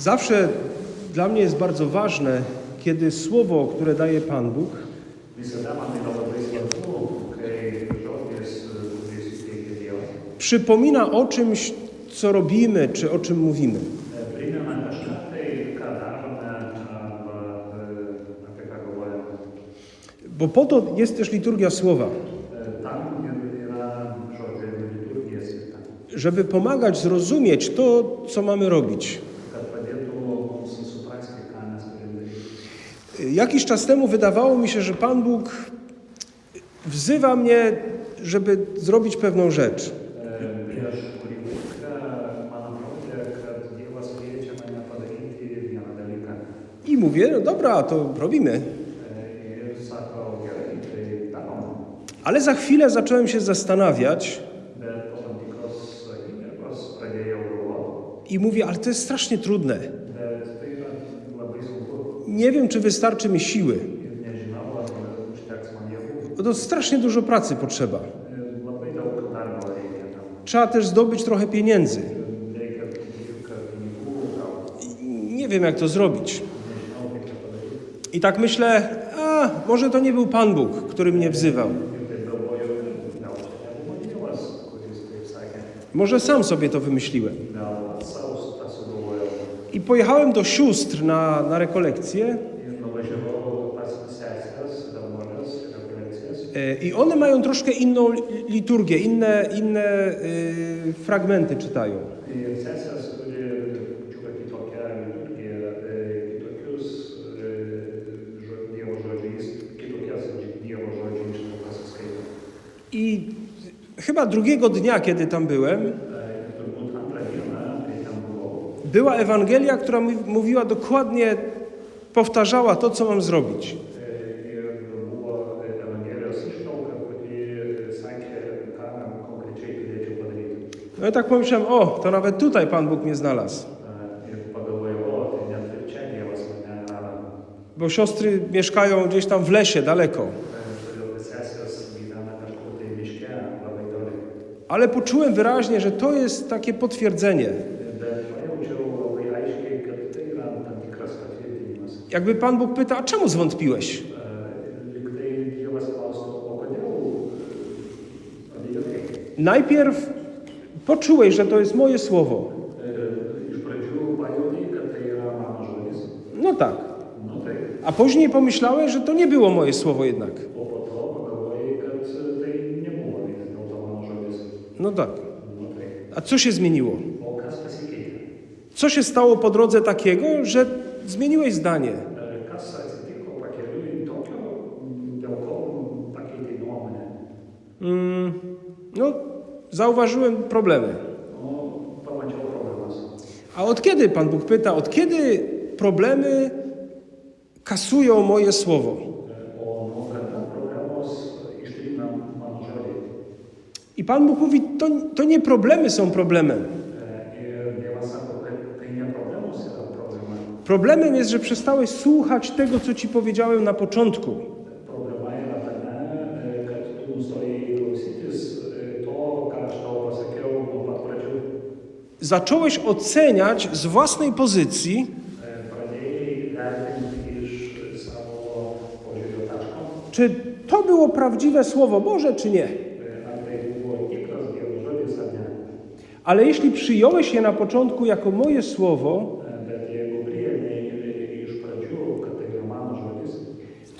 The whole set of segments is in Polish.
Zawsze dla mnie jest bardzo ważne, kiedy słowo, które daje Pan Bóg, przypomina o czymś, co robimy, czy o czym mówimy. Bo po to jest też liturgia słowa, żeby pomagać zrozumieć to, co mamy robić. Jakiś czas temu wydawało mi się, że Pan Bóg wzywa mnie, żeby zrobić pewną rzecz. I mówię, no dobra, to robimy. Ale za chwilę zacząłem się zastanawiać i mówię, ale to jest strasznie trudne. Nie wiem, czy wystarczy mi siły. No to strasznie dużo pracy potrzeba. Trzeba też zdobyć trochę pieniędzy. Nie wiem, jak to zrobić. I tak myślę, a może to nie był Pan Bóg, który mnie wzywał. Może sam sobie to wymyśliłem. I pojechałem do sióstr na, na rekolekcijas. e, i one mają troszkę inną li- liturgię, inne, inne y, fragmenty czytają. I chyba drugiego dnia, kiedy tam byłem, była Ewangelia, która mów- mówiła dokładnie, powtarzała to, co mam zrobić. No i tak pomyślałem, o, to nawet tutaj Pan Bóg mnie znalazł. Bo siostry mieszkają gdzieś tam w lesie, daleko. Ale poczułem wyraźnie, że to jest takie potwierdzenie. Jakby Pan Bóg pyta, a czemu zwątpiłeś? Najpierw poczułeś, że to jest moje słowo. No tak. A później pomyślałeś, że to nie było moje słowo jednak. No tak. A co się zmieniło? Co się stało po drodze takiego, że zmieniłeś zdanie? E, Kas atsitiko pakeliui tokio, dėl ko pakeitė nuomonę? Mm, no, zauważyłem problemy. Problemas. A od kiedy, Pan Bóg pyta, od kiedy problemy kasują moje słowo? I Pan Bóg mówi, to, to nie problemy są problemem. Problemem jest, że przestałeś słuchać tego, co Ci powiedziałem na początku. Zacząłeś oceniać z własnej pozycji, czy to było prawdziwe Słowo Boże, czy nie. Ale jeśli przyjąłeś je na początku jako moje Słowo,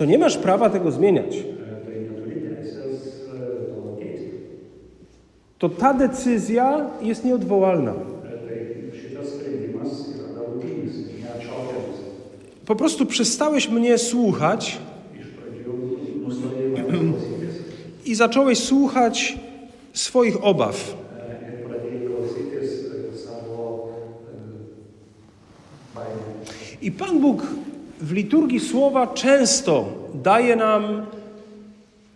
to nie masz prawa tego zmieniać. to ta decyzja jest nieodwołalna. Po prostu przestałeś mnie słuchać i zacząłeś słuchać swoich obaw. I Pan Bóg w liturgii słowa często daje nam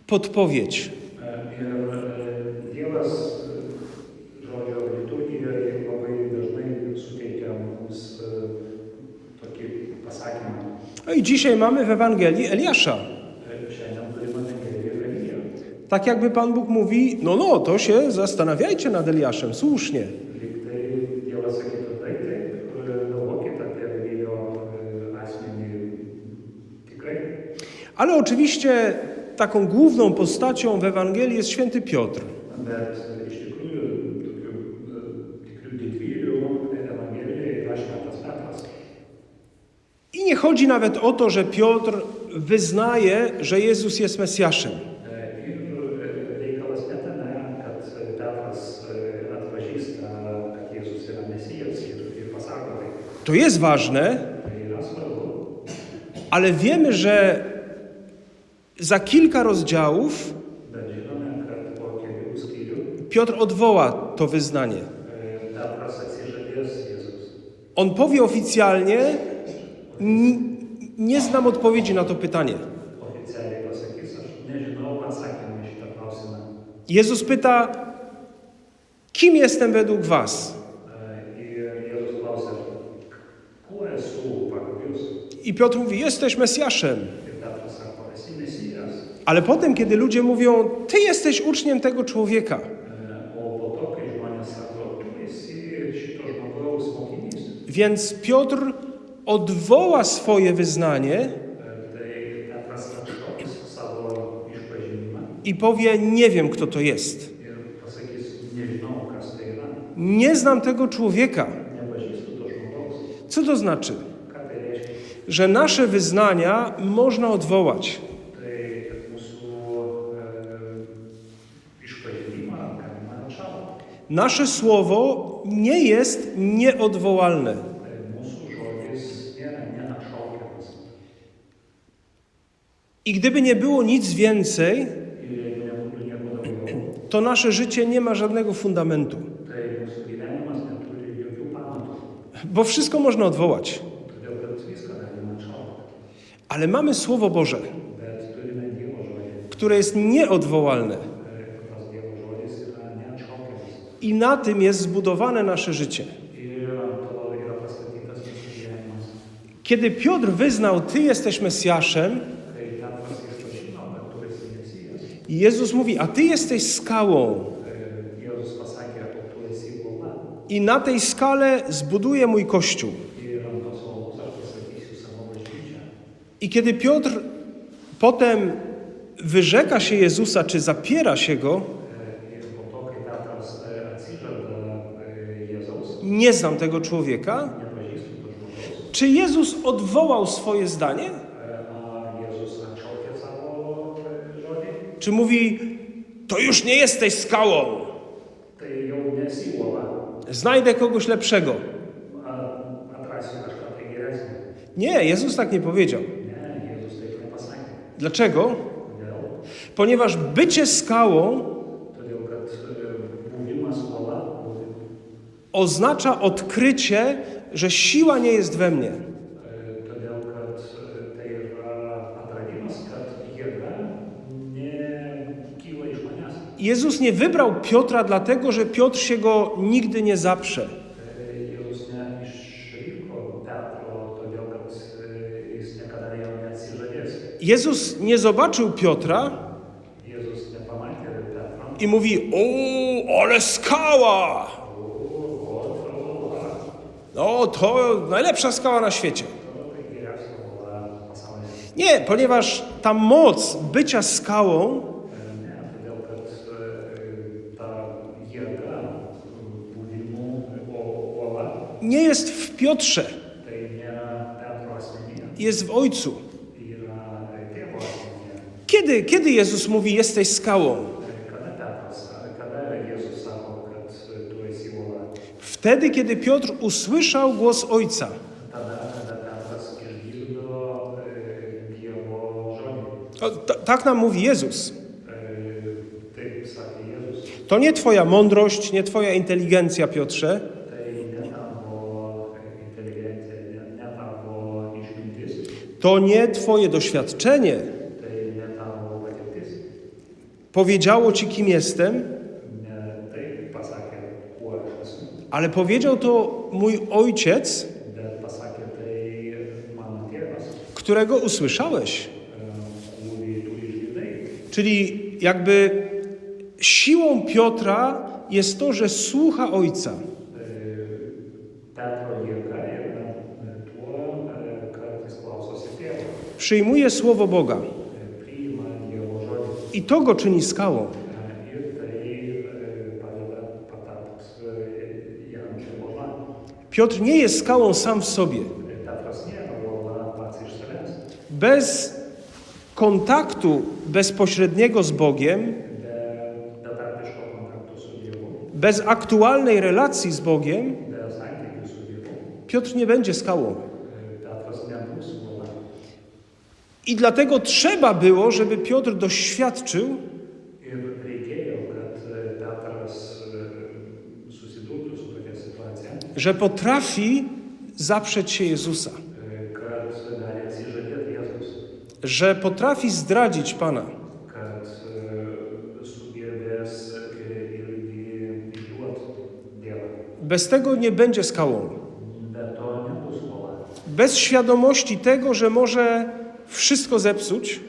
podpowiedź. Pasakymą. No i dzisiaj mamy w Ewangelii Eliasza. Tak jakby Pan Bóg mówi, no no, to się zastanawiajcie nad Eliaszem, słusznie. Ale oczywiście taką główną postacią w Ewangelii jest święty Piotr. I nie chodzi nawet o to, że Piotr wyznaje, że Jezus jest Mesjaszem. To jest ważne, ale wiemy, że za kilka rozdziałów Piotr odwoła to wyznanie. On powie oficjalnie: "N- Nie znam odpowiedzi na to pytanie. Jezus pyta: Kim jestem według Was? I Piotr mówi: Jesteś Mesjaszem. Ale potem, kiedy ludzie mówią: Ty jesteś uczniem tego człowieka, więc Piotr odwoła swoje wyznanie i powie: Nie wiem, kto to jest. Nie znam tego człowieka. Co to znaczy? Że nasze wyznania można odwołać. Nasze słowo nie jest nieodwołalne. I gdyby nie było nic więcej, to nasze życie nie ma żadnego fundamentu, bo wszystko można odwołać. Ale mamy Słowo Boże, które jest nieodwołalne. I na tym jest zbudowane nasze życie. Kiedy Piotr wyznał, Ty jesteś Mesjaszem, Jezus mówi, a Ty jesteś skałą. I na tej skale zbuduję mój kościół. I kiedy Piotr potem wyrzeka się Jezusa, czy zapiera się go, nie znam tego człowieka, czy Jezus odwołał swoje zdanie? Czy mówi, to już nie jesteś skałą, znajdę kogoś lepszego? Nie, Jezus tak nie powiedział. Dlaczego? Ponieważ bycie skałą oznacza odkrycie, że siła nie jest we mnie. Jezus nie wybrał Piotra dlatego, że Piotr się go nigdy nie zaprze. Jezus nie zobaczył Piotra i mówi: O, ale skała! No, to najlepsza skała na świecie. Nie, ponieważ ta moc bycia skałą nie jest w Piotrze, jest w Ojcu. Kiedy, kiedy Jezus mówi: Jesteś skałą? Wtedy, kiedy Piotr usłyszał głos Ojca. Tak nam mówi Jezus. To nie Twoja mądrość, nie Twoja inteligencja, Piotrze, to nie Twoje doświadczenie powiedziało Ci, kim jestem, ale powiedział to mój Ojciec, którego usłyszałeś. Czyli jakby siłą Piotra jest to, że słucha Ojca. Przyjmuje słowo Boga. I to go czyni skałą. Piotr nie jest skałą sam w sobie. Bez kontaktu bezpośredniego z Bogiem, bez aktualnej relacji z Bogiem, Piotr nie będzie skałą. I dlatego trzeba było, żeby Piotr doświadczył, że potrafi zaprzeć się Jezusa, że potrafi zdradzić Pana. Bez tego nie będzie skałą. Bez świadomości tego, że może wszystko zepsuć,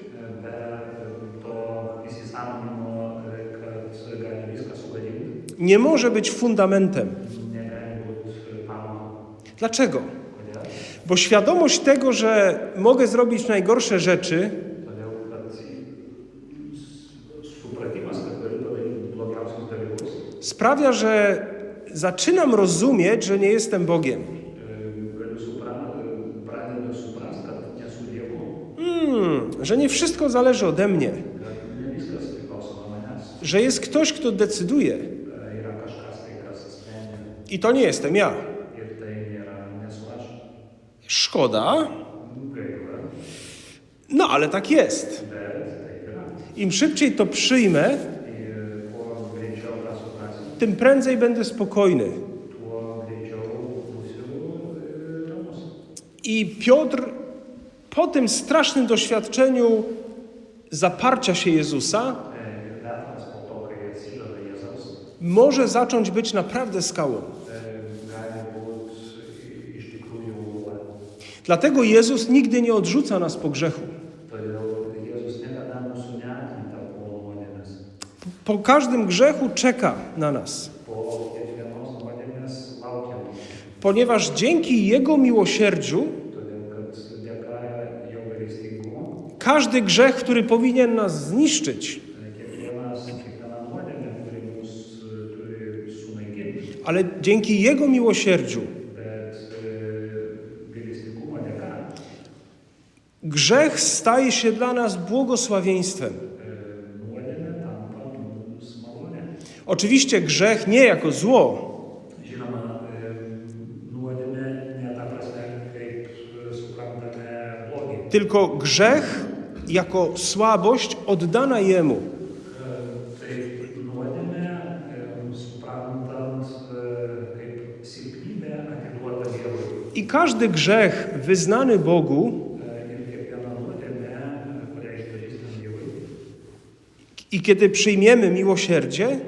nie może być fundamentem. Dlaczego? Bo świadomość tego, że mogę zrobić najgorsze rzeczy, sprawia, że zaczynam rozumieć, że nie jestem Bogiem. Hmm, że nie wszystko zależy ode mnie, że jest ktoś, kto decyduje. I to nie jestem ja. Szkoda, no ale tak jest. Im szybciej to przyjmę, tym prędzej będę spokojny. I Piotr po tym strasznym doświadczeniu zaparcia się Jezusa może zacząć być naprawdę skałą. Dlatego Jezus nigdy nie odrzuca nas po grzechu. Po każdym grzechu czeka na nas, ponieważ dzięki Jego miłosierdziu każdy grzech, który powinien nas zniszczyć, ale dzięki Jego miłosierdziu grzech staje się dla nas błogosławieństwem. Oczywiście grzech nie jako zło, tylko grzech jako słabość oddana Jemu. I każdy grzech wyznany Bogu i kiedy przyjmiemy miłosierdzie,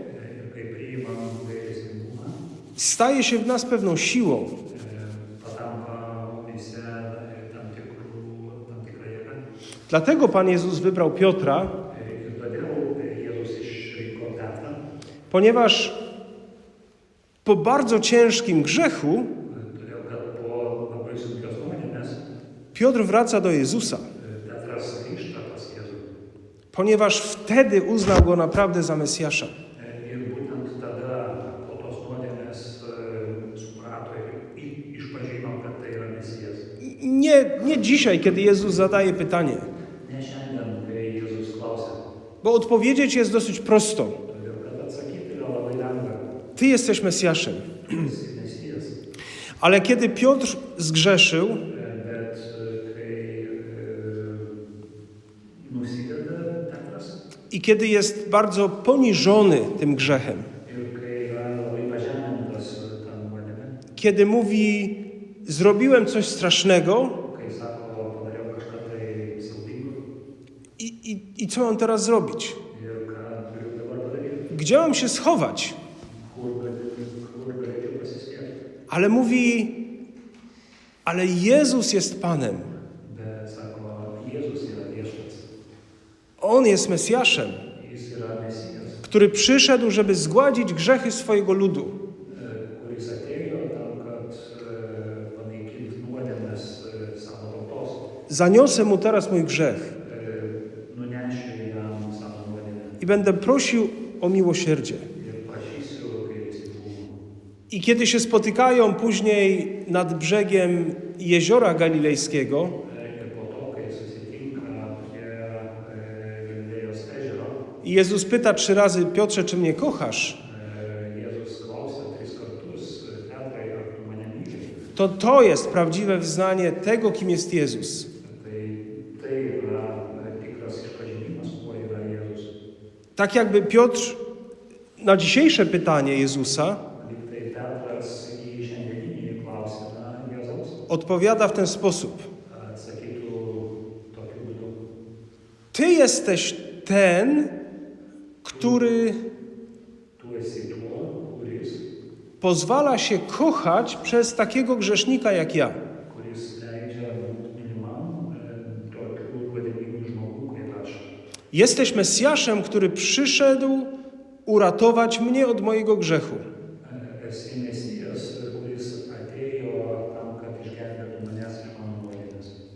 staje się w nas pewną siłą. Dlatego Pan Jezus wybrał Piotra, ponieważ po bardzo ciężkim grzechu Piotr wraca do Jezusa, ponieważ wtedy uznał go naprawdę za Mesjasza. Nie, nie dzisiaj, kiedy Jezus zadaje pytanie, bo odpowiedzieć jest dosyć prosto. Ty jesteś Mesjaszem. Ale kiedy Piotr zgrzeszył, I kiedy jest bardzo poniżony tym grzechem, kiedy mówi: Zrobiłem coś strasznego, i, i, i co mam teraz zrobić? Gdzie mam się schować? Ale mówi: Ale Jezus jest Panem. On jest Mesjaszem, który przyszedł, żeby zgładzić grzechy swojego ludu. Zaniosę mu teraz mój grzech. Nuodėmę. będę prosił o miłosierdzie. I kiedy się spotykają później nad brzegiem jeziora galilejskiego, i Jezus pyta trzy razy, Piotrze, czy mnie kochasz? To to jest prawdziwe wyznanie tego, kim jest Jezus. Tak jakby Piotr na dzisiejsze pytanie Jezusa odpowiada w ten sposób. Ty jesteś ten, który pozwala się kochać przez takiego grzesznika jak ja. mylimam e. Jesteś Mesjaszem, który przyszedł uratować mnie od mojego grzechu.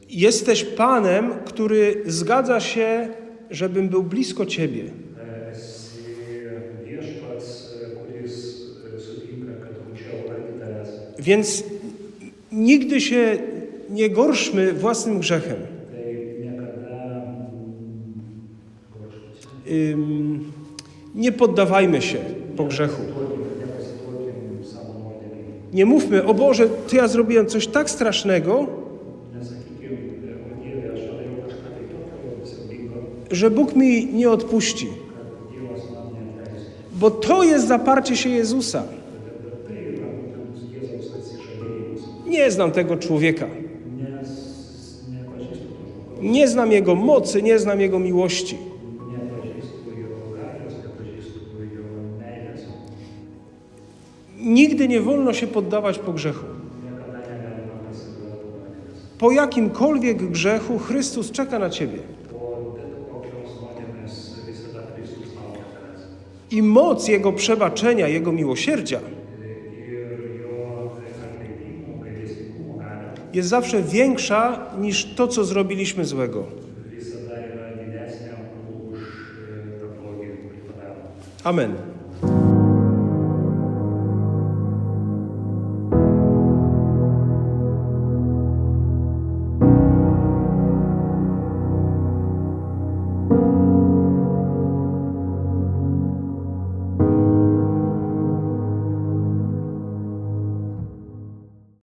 Jesteś Panem, który zgadza się, żebym był blisko Ciebie. Więc nigdy się nie gorszmy własnym grzechem. Nie poddawajmy się po grzechu. Nie mówmy, o Boże, Ty ja zrobiłem coś tak strasznego, że Bóg mi nie odpuści. Bo to jest zaparcie się Jezusa. Nie znam tego człowieka. Nie znam jego mocy, nie znam jego miłości. Nigdy nie wolno się poddawać po grzechu. Po jakimkolwiek grzechu Chrystus czeka na ciebie. I moc Jego przebaczenia, Jego miłosierdzia jest zawsze większa niż to, co zrobiliśmy złego. e. Amen.